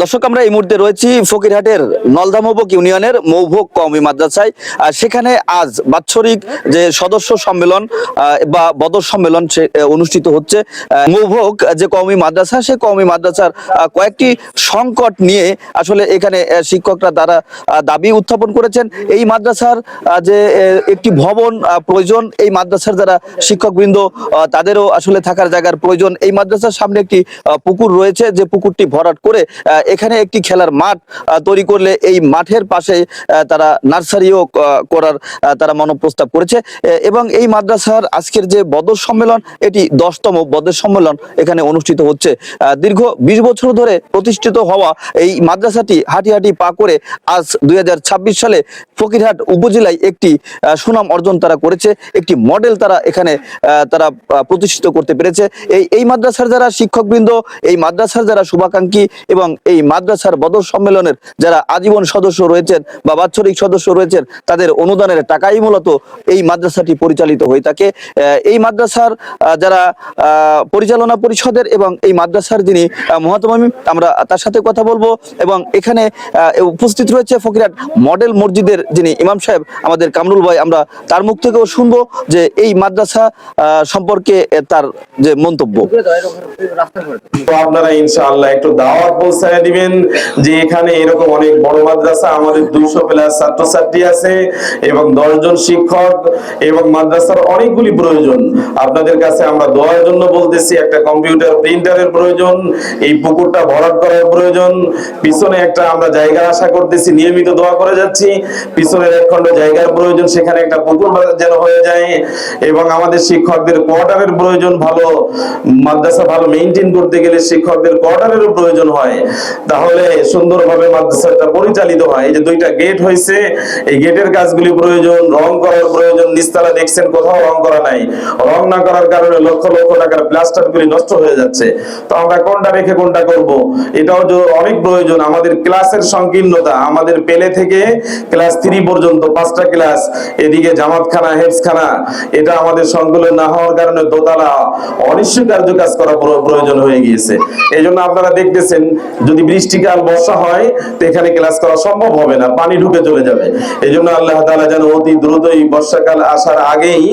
দর্শক, আমরা এই মুহূর্তে রয়েছি ফকিরহাটের নলধামবক ইউনিয়নের মৌভোগ কওমি মাদ্রাসায়। আর সেখানে আজ বাৎসরিক যে সদস্য সম্মেলন বা বদর সম্মেলন অনুষ্ঠিত হচ্ছে। মৌভোগ যে কওমি মাদ্রাসা, সে কওমি মাদ্রাসার কয়েকটি সংকট নিয়ে আসলে এখানে শিক্ষকরা তারা দাবি উত্থাপন করেছেন। এই মাদ্রাসার যে একটি ভবন প্রয়োজন, এই মাদ্রাসার যারা শিক্ষকবৃন্দ তাদেরও আসলে থাকার জায়গার প্রয়োজন। এই মাদ্রাসার সামনে একটি পুকুর রয়েছে। যে পুকুরটি ভরাট করে এখানে একটি খেলার মাঠ তৈরি করলে এই মাঠের পাশে তারা নার্সারিও করার তারা মনোপ্রস্তাব করেছে। এবং এই মাদ্রাসার আজকের যে বদর সম্মেলন, এটি দশতম বদর সম্মেলন এখানে অনুষ্ঠিত হচ্ছে। দীর্ঘ বিশ বছর ধরে প্রতিষ্ঠিত হওয়া এই মাদ্রাসাটি হাঁটি হাঁটি পা করে আজ দুই হাজার ছাব্বিশ সালে ফকিরহাট উপজেলায় একটি সুনাম অর্জন তারা করেছে। একটি মডেল তারা এখানে তারা প্রতিষ্ঠিত করতে পেরেছে। এই এই মাদ্রাসার যারা শিক্ষকবৃন্দ, এই মাদ্রাসার যারা শুভাকাঙ্ক্ষী এবং এই মাদ্রাসার বদর সম্মেলনের যারা আজীবন সদস্য রয়েছেন বা বাৎসরিক সদস্য রয়েছেন, তাদের অনুদানের টাকাই মূলত এই মাদ্রাসাটি পরিচালিত হয়ে থাকে। এই মাদ্রাসার যারা পরিচালনা পরিষদের এবং এই মাদ্রাসার যিনি মহাতমামি আমরা তার সাথে কথা বলব। এবং এখানে উপস্থিত রয়েছে ফকিরহাট মডেল মসজিদের যিনি ইমাম সাহেব, আমাদের কামরুল ভাই, আমরা তার মুখ থেকেও শুনব যে এই মাদ্রাসা সম্পর্কে তার যে মন্তব্য। আপনারা ইনশাআল্লাহ একটু দাওয়াত পৌঁছায় দিবেন যে এখানে এরকম অনেক বড় মাদ্রাসা, আমাদের দুইশো প্লাস ছাত্রছাত্রী আছে এবং দশজন শিক্ষক এবং মাদ্রাসার অনেকগুলি প্রয়োজন। আপনাদের কাছে আমরা দোয়ার জন্য বলতেছি, একটা কম্পিউটার, প্রিন্টারের প্রয়োজন, এই পুকুরটা ভরাট করার প্রয়োজন। পিছনে একটা আমরা জায়গা আশা করতেছি, নিয়মিত দোয়া করে যাচ্ছি। পিছনের এক খণ্ড জায়গার প্রয়োজন, সেখানে একটা পুকুর যেন হয়ে যায় এবং আমাদের শিক্ষকদের কোয়ার্টারের প্রয়োজন ভালো। মাদ্রাসা ভালো মেনটেন করতে গেলে শিক্ষকদের কোয়ার্টারেরও প্রয়োজন হয়। তাহলে সুন্দরভাবে মাদ্রাসাটা পরিচালিত হয়। এই যে দুইটা গেট হয়েছে এই গেটের কাজগুলি প্রয়োজন, রং করার প্রয়োজন নিস্তালা দেখছেন কোথাও রং করা নাই। রং না করার কারণে লক্ষ লক্ষ টাকার প্লাস্টার গুলি নষ্ট হয়ে যাচ্ছে। তো আমরা কোনটা রেখে কোনটা করব? এটাও যে অনেক প্রয়োজন। আমাদের ক্লাসের সংকীর্ণতা, আমাদের পেলে থেকে ক্লাস থ্রি পর্যন্ত, পাঁচটা ক্লাস, এদিকে জামাতখানা হেফসখানা এটা আমাদের সংকলন না হওয়ার কারণে দোতলা অনিশ্চয়কার্য কাজ করা প্রয়োজন হয়ে গিয়েছে। এই আপনারা দেখতেছেন যদি বৃষ্টিকাল বর্ষা হয়, তো এখানে ক্লাস করা সম্ভব হবে না, পানি ঢুকে চলে যাবে। এই জন্য আল্লাহ তাআলা যেন অতি দ্রুতই বর্ষাকাল আসার আগেই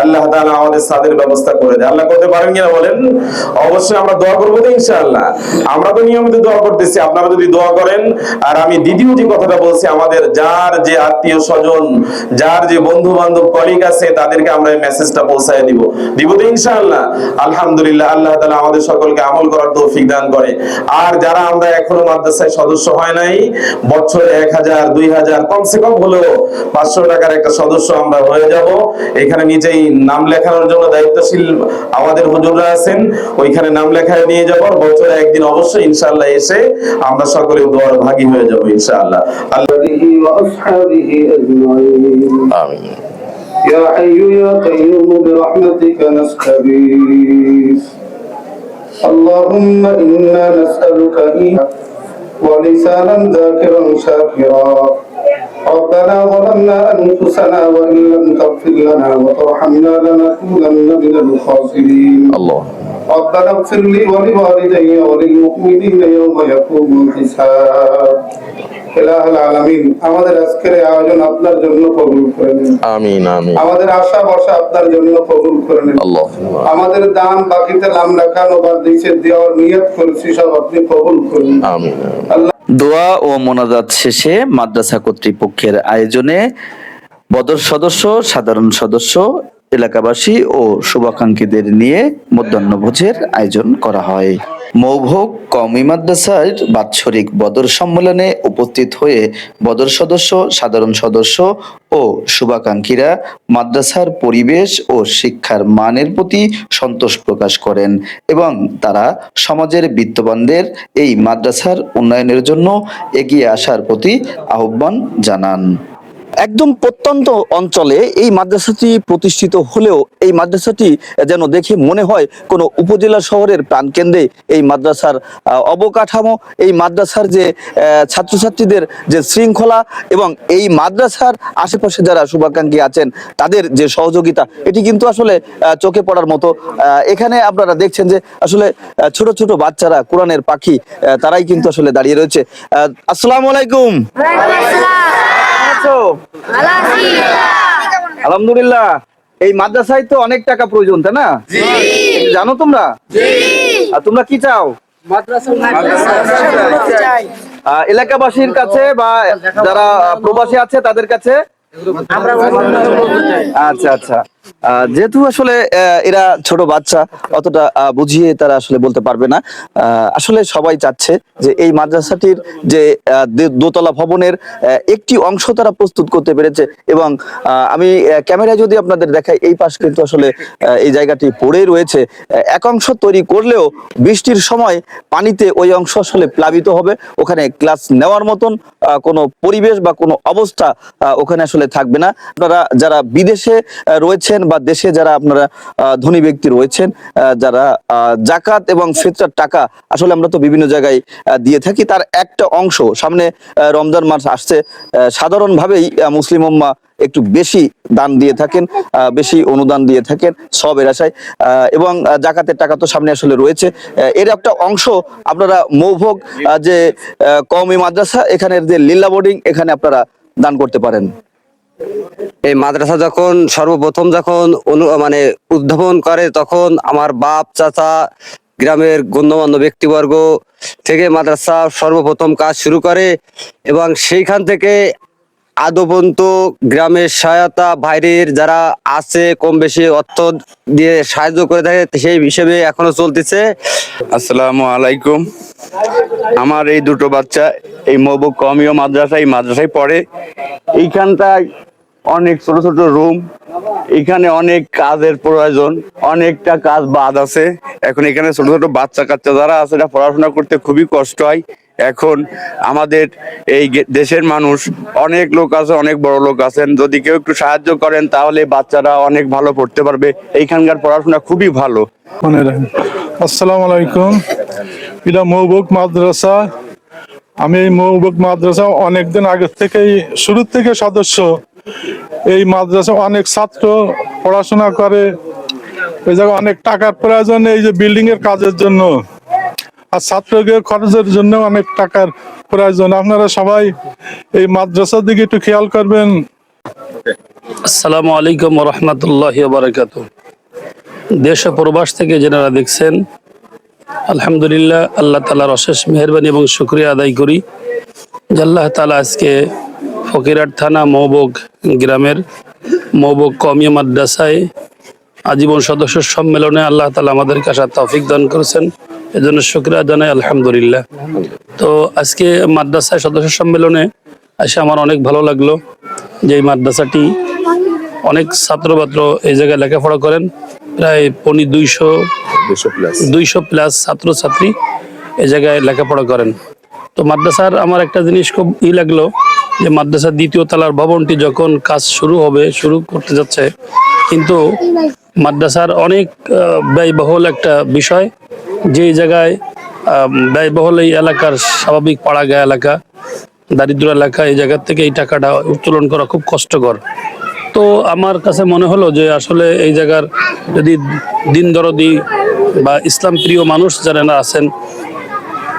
আল্লাহ তাআলা আমাদের ছাদের ব্যবস্থা করে দেয়। আল্লাহ করতে পারেন কিনা বলেন? অবশ্যই আমরা দোয়া করব তো ইনশাআল্লাহ। আমরা তো নিয়মিত দোয়া করতেছি, আপনারা যদি দোয়া করেন। আর আমি দ্বিতীয় যে কথাটা বলছি, আমাদের যার যে আত্মীয় স্বজন, যার যে বন্ধু বান্ধব কলিগ আছে, তাদেরকে আমরা এই মেসেজটা পৌঁছায় দিব। দিব তো ইনশাআল্লাহ। আলহামদুলিল্লাহ, আল্লাহ তাআলা আমাদের সকলকে আমল করার তৌফিক দান করে। আর যারা আমরা এখনো মাদ্রাসায় সদস্য হয় নাই বছরে এক হাজার দুই হাজার কমসে কম হলেও পাঁচশো টাকার একটা সদস্য আমরা হয়ে যাব এখানে নিচেই নাম লেখানোর জন্য দায়িত্বশীল আমাদের হুজুররা আছেন ওইখানে নাম লেখায় নিয়ে যাব আর বছরে একদিন অবশ্যই ইনশাআল্লাহ এসে আমরা সকলে দোয়ার ভাগী হয়ে যাব ইনশাআল্লাহ আল্লাহ آله وأصحابه أجمعين আমিন يا حي يا قيوم برحمتك نستغيث اللهم إنا نسألك إياك ولسانا ذاكرا شاكرا. ربنا ظلمنا أنفسنا وإن لم تغفر لنا وترحمنا لنكونن من الخاسرين. اللهم ربنا اغفر لي ولوالدي وللمؤمنين يوم يقوم الحساب ইলাহ আলামিন আমাদের আজকের এই আয়োজন আপনার জন্য কবুল করে নিন আমিন আমিন আমাদের আশা বর্ষা আপনার জন্য কবুল করে নিন আল্লাহ আমাদের দান বাকিতে নাম লেখানো বা দিচ্ছে দেওয়ার নিয়ত করেছি সব আপনি কবুল করুন আমিন আল্লাহ দোয়া ও মোনাজাত শেষে মাদ্রাসা কর্তৃপক্ষের আয়োজনে বদর সদস্য সাধারণ সদস্য এলাকাবাসী ও শুভাকাঙ্ক্ষীদের নিয়ে মধ্যাহ্নভোজের আয়োজন করা হয়। মৌভোগ কমি মাদ্রাসার বাৎসরিক বদর সম্মেলনে উপস্থিত হয়ে বদর সদস্য, সাধারণ সদস্য ও শুভাকাঙ্ক্ষীরা মাদ্রাসার পরিবেশ ও শিক্ষার মানের প্রতি সন্তোষ প্রকাশ করেন এবং তারা সমাজের বিত্তবানদের এই মাদ্রাসার উন্নয়নের জন্য এগিয়ে আসার প্রতি আহ্বান জানান। একদম প্রত্যন্ত অঞ্চলে এই মাদ্রাসাটি প্রতিষ্ঠিত হলেও এই মাদ্রাসাটি যেন দেখে মনে হয় কোনো উপজেলা শহরের প্রাণকেন্দ্রে এই মাদ্রাসার অবকাঠামো, এই মাদ্রাসার যে ছাত্রছাত্রীদের যে শৃঙ্খলা এবং এই মাদ্রাসার আশেপাশে যারা শুভাকাঙ্ক্ষী আছেন, তাদের যে সহযোগিতা, এটি কিন্তু আসলে চোখে পড়ার মতো। এখানে আপনারা দেখছেন যে আসলে ছোট ছোট বাচ্চারা কোরআনের পাখি তারাই কিন্তু আসলে দাঁড়িয়ে রয়েছে। আসসালামু আলাইকুম। আছো? আলহামদুলিল্লাহ। এই মাদ্রাসায় তো অনেক টাকা প্রয়োজন তাই না? জানো তোমরা? আর তোমরা কি চাও? এলাকাবাসীর কাছে বা যারা প্রবাসী আছে তাদের কাছে? আচ্ছা আচ্ছা। যেহেতু আসলে এরা ছোট বাচ্চা অতটা বুঝিয়ে তারা আসলে বলতে পারবে না। আসলে সবাই চাচ্ছে যে এই মাদ্রাসাটির যে দোতলা ভবনের একটি অংশ তারা প্রস্তুত করতে পেরেছে এবং আমি ক্যামেরায় যদি আপনাদের দেখাই এই পাশ কিন্তু আসলে এই জায়গাটি পড়ে রয়েছে। এক অংশ তৈরি করলেও বৃষ্টির সময় পানিতে ওই অংশ আসলে প্লাবিত হবে। ওখানে ক্লাস নেওয়ার মতন কোনো পরিবেশ বা কোনো অবস্থা ওখানে আসলে থাকবে না। আপনারা যারা বিদেশে আহ, রয়েছেন বা দেশে যারা আপনারা ধনী ব্যক্তি রয়েছেন যারা জাকাত এবং ফিতরার টাকা আসলে আমরা তো বিভিন্ন জায়গায় দিয়ে থাকি, তার একটা অংশ সামনে রমজান মাস আসছে সাধারণভাবেই মুসলিম উম্মা একটু বেশি দান দিয়ে থাকেন বেশি অনুদান দিয়ে থাকেন সবের আশায় এবং জাকাতের টাকা তো সামনে আসলে রয়েছে এর একটা অংশ আপনারা মৌভোগ যে কওমি মাদ্রাসা, এখানের যে লীলা বোর্ডিং, এখানে আপনারা দান করতে পারেন। এই মাদ্রাসা যখন সর্বপ্রথম যখন মানে উদ্ভাবন করে, তখন আমার বাপ, চাচা, গ্রামের গণ্যমান্য ব্যক্তিবর্গ থেকে মাদ্রাসা সর্বপ্রথম কাজ শুরু করে এবং সেইখান থেকে আদৌ পর্যন্ত গ্রামের সহায়তা বাইরের যারা আছে কম বেশি অর্থ দিয়ে সাহায্য করে থাকে, সেই হিসেবে এখনও চলতেছে। আসসালামু আলাইকুম। আমার এই দুটো বাচ্চা, এই মবুক কমিও মাদ্রাসা এই মাদ্রাসায় পড়ে। এইখানটায় অনেক ছোট ছোট রুম, এখানে অনেক কাজের প্রয়োজন, অনেকটা কাজ বাদ আছে। এখন এখানে ছোট ছোট বাচ্চা কাচ্চা যারা আছে এটা পড়াশোনা করতে খুবই কষ্ট হয়। এখন আমাদের এই দেশের মানুষ, অনেক লোক আছে, অনেক বড় লোক আছেন। যদি কেউ একটু সাহায্য করেন, তাহলে বাচ্চারা অনেক ভালো পড়তে পারবে। এইখানকার পড়াশোনা খুবই ভালো। আসসালামু আলাইকুম। এটা মৌবুক মাদ্রাসা। আমি এই মৌবুক মাদ্রাসা অনেকদিন আগের থেকেই শুরু থেকে সদস্য। এই মাদ্রাসা অনেক ছাত্র পড়াশোনা করে। এই জায়গায় অনেক টাকার প্রয়োজন, এই যে বিল্ডিং এর কাজের জন্য। আর ছাত্রদের খরচের জন্য অনেক টাকার প্রয়োজন। আপনারা সবাই এই মাদ্রাসার দিকে একটু খেয়াল করবেন। আসসালামু আলাইকুম রহমতুল্লাহ বারাকাত দেশ প্রবাস থেকে যেনারা দেখছেন, আলহামদুলিল্লাহ আল্লাহ তালার অশেষ মেহরবানি এবং শুক্রিয়া আদায় করি। যে আল্লাহ তালা আজকে ফকিরহাট থানা মহবুগ গ্রামের মহবুগ কমিয়া মাদ্রাসায় আজীবন সদস্য সম্মেলনে আল্লাহ তালা আমাদের আসার তৌফিক দান করেছেন। এজন্য শুক্রিয়া জানাই আলহামদুলিল্লাহ। তো আজকে মাদ্রাসায় সদস্য সম্মেলনে এসে আমার অনেক ভালো লাগল যে এই মাদ্রাসাটি অনেক ছাত্রবাত্র এই জায়গায় লেখাপড়া করেন। প্রায় পনি দুইশো দুইশো প্লাস ছাত্রছাত্রী এই জায়গায় লেখাপড়া করেন। তো মাদ্রাসার আমার একটা জিনিস খুব ই লাগল যে মাদ্রাসার দ্বিতীয় তলার ভবনটি যখন কাজ শুরু হবে শুরু করতে যাচ্ছে কিন্তু মাদ্রাসার অনেক ব্যয়বহুল একটা বিষয় যে জায়গায় ব্যয়বহুল এই এলাকার স্বাভাবিক পাড়াগা এলাকা, দারিদ্র এলাকা, এই জায়গার থেকে এই টাকাটা উত্তোলন করা খুব কষ্টকর। তো আমার কাছে মনে হলো যে আসলে এই জায়গার যদি দিন দরদি বা ইসলাম প্রিয় মানুষ যারা আছেন,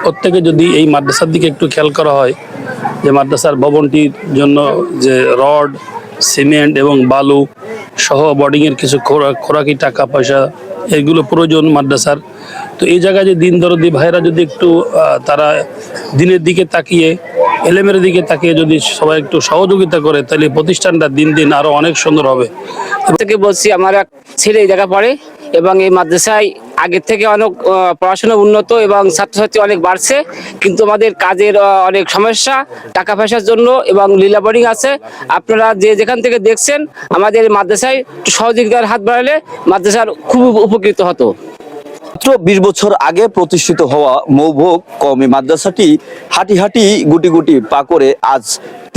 প্রত্যেকে যদি এই মাদ্রাসার দিকে একটু খেয়াল করা হয়, যে মাদ্রাসার ভবনটির জন্য যে রড, সিমেন্ট এবং বালু সহ বোর্ডিংয়ের কিছু খোরাকি টাকা পয়সা এগুলো প্রয়োজন মাদ্রাসার। তো এই জায়গায় যে দিন দরদি ভাইরা যদি একটু তারা দিনের দিকে তাকিয়ে, এলেমের দিকে তাকিয়ে যদি সবাই একটু সহযোগিতা করে, তাহলে প্রতিষ্ঠানটা দিন দিন আরও অনেক সুন্দর হবে। থেকে বলছি, আমার এক ছেলে এই জায়গায় পড়ে এবং এই মাদ্রাসায় আগের থেকে অনেক পড়াশোনা উন্নত এবং ছাত্রছাত্রী অনেক বাড়ছে। কিন্তু আমাদের কাজের অনেক সমস্যা, টাকা পয়সার জন্য এবং লীলা বোর্ডিং আছে। আপনারা যে যেখান থেকে দেখছেন, আমাদের মাদ্রাসায় সহযোগিতার হাত বাড়ালে মাদ্রাসার খুব উপকৃত হতো। মাত্র বিশ বছর আগে প্রতিষ্ঠিত হওয়া মৌভোগ কওমি মাদ্রাসাটি হাঁটি হাঁটি গুটি গুটি পা করে আজ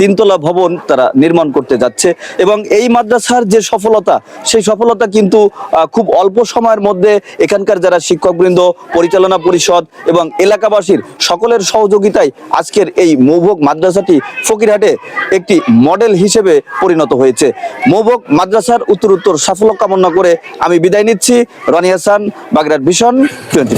তিনতলা ভবন তারা নির্মাণ করতে যাচ্ছে এবং এই মাদ্রাসার যে সফলতা, সেই সফলতা কিন্তু খুব অল্প সময়ের মধ্যে এখানকার যারা শিক্ষকবৃন্দ, পরিচালনা পরিষদ এবং এলাকাবাসীর সকলের সহযোগিতায় আজকের এই মৌভোগ মাদ্রাসাটি ফকিরহাটে একটি মডেল হিসেবে পরিণত হয়েছে। মৌভোগ মাদ্রাসার উত্তর উত্তর সাফল্য কামনা করে আমি বিদায় নিচ্ছি। রনি হাসান বাগরাট ভিশন, টোয়েন্টি